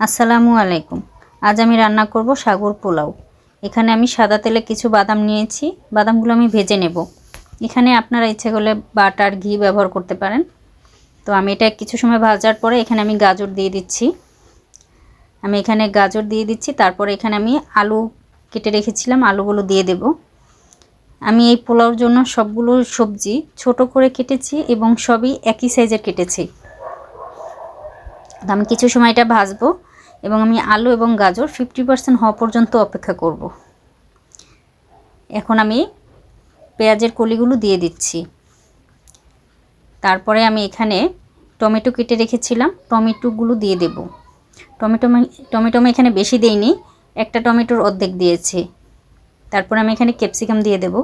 আসসালামু আলাইকুম। আজ আমি রান্না করব সাগর পোলাও। এখানে আমি সাদা তেলে কিছু বাদাম নিয়েছি। বাদামগুলো আমি ভেজে নেব। এখানে আপনারা ইচ্ছে করলে বাটার ঘি ব্যবহার করতে পারেন। তো আমি এটা কিছু সময় ভাজার পরে এখানে আমি গাজর দিয়ে দিচ্ছি। আমি এখানে গাজর দিয়ে দিচ্ছি। তারপরে এখানে আমি আলু কেটে রেখেছিলাম। আলুগুলো দিয়ে দেব। আমি এই পোলাওর জন্য সবগুলো সবজি ছোট করে কেটেছি এবং সবই একই সাইজের কেটেছি। আমি কিছু সময় এটা ভাজবো। এবং আমি আলু এবং গাজর ফিফটি পার্সেন্ট হওয়া পর্যন্ত অপেক্ষা করব। এখন আমি পেঁয়াজের কলিগুলো দিয়ে দিচ্ছি। তারপরে আমি এখানে টমেটো কেটে রেখেছিলাম, টমেটোগুলো দিয়ে দেব। টমেটো টমেটো আমি এখানে বেশি দেইনি, একটা টমেটোর অর্ধেক দিয়েছি। তারপরে আমি এখানে ক্যাপসিকাম দিয়ে দেব।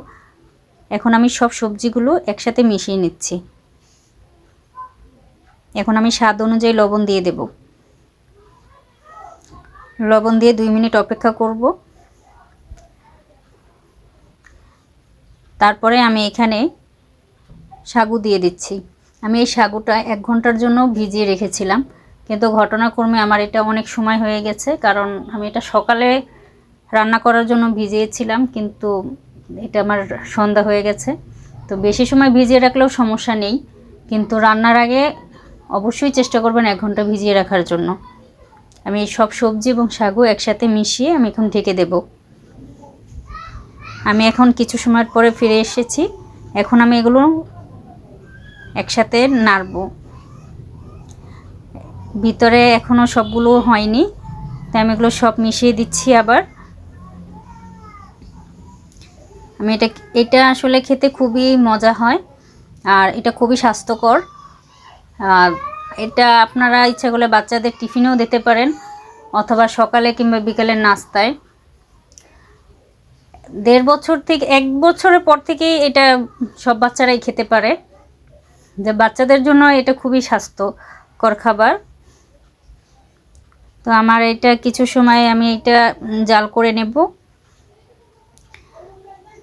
এখন আমি সব সবজিগুলো একসাথে মিশিয়ে নিচ্ছি। এখন আমি স্বাদ অনুযায়ী লবণ দিয়ে দেব। লবণ দিয়ে দুই মিনিট অপেক্ষা করব। তারপরে আমি এখানে সাগু দিয়ে দিচ্ছি। আমি এই সাগুটা এক ঘণ্টার জন্য ভিজিয়ে রেখেছিলাম, কিন্তু ঘটনাক্রমে আমার এটা অনেক সময় হয়ে গেছে, কারণ আমি এটা সকালে রান্না করার জন্য ভিজিয়েছিলাম, কিন্তু এটা আমার সন্ধ্যা হয়ে গেছে। তো বেশি সময় ভিজিয়ে রাখলেও সমস্যা নেই, কিন্তু রান্নার আগে অবশ্যই চেষ্টা করবেন এক ঘণ্টা ভিজিয়ে রাখার জন্য। আমি সব সবজি এবং সাগু একসাথে মিশিয়ে আমি এখন ঢেকে দেব। আমি এখন কিছু সময় পরে ফিরে এসেছি। এখন আমি এগুলো একসাথে নাড়ব। ভিতরে এখনও সবগুলো হয়নি, তাই আমি এগুলো সব মিশিয়ে দিচ্ছি আবার। আমি এটা এটা আসলে খেতে খুবই মজা হয়, আর এটা খুবই স্বাস্থ্যকর। এটা আপনারা ইচ্ছা করলে বাচ্চাদের টিফিনেও দিতে পারেন, অথবা সকালে কিংবা বিকালের নাস্তায়। দেড় বছর থেকে, এক বছরের পর থেকেই এটা সব বাচ্চারাই খেতে পারে। যে বাচ্চাদের জন্য এটা খুবই স্বাস্থ্যকর খাবার। তো আমার এটা কিছু সময় আমি এটা জাল করে নেব।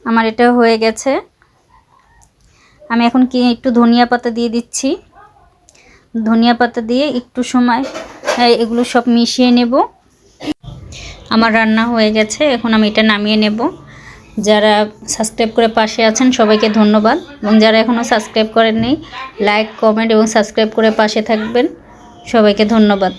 আমার এটা হয়ে গেছে। আমি এখন কি একটু ধনিয়া পাতা দিয়ে দিচ্ছি। ধনিয়া পাতা দিয়ে একটু সময় এগুলো সব মিশিয়ে নেব। আমার রান্না হয়ে গেছে, এখন আমি এটা নামিয়ে নেব। যারা সাবস্ক্রাইব করে পাশে আছেন, সবাইকে ধন্যবাদ। এবং যারা এখনও সাবস্ক্রাইব করেননি, লাইক, কমেন্ট এবং সাবস্ক্রাইব করে পাশে থাকবেন, সবাইকে ধন্যবাদ।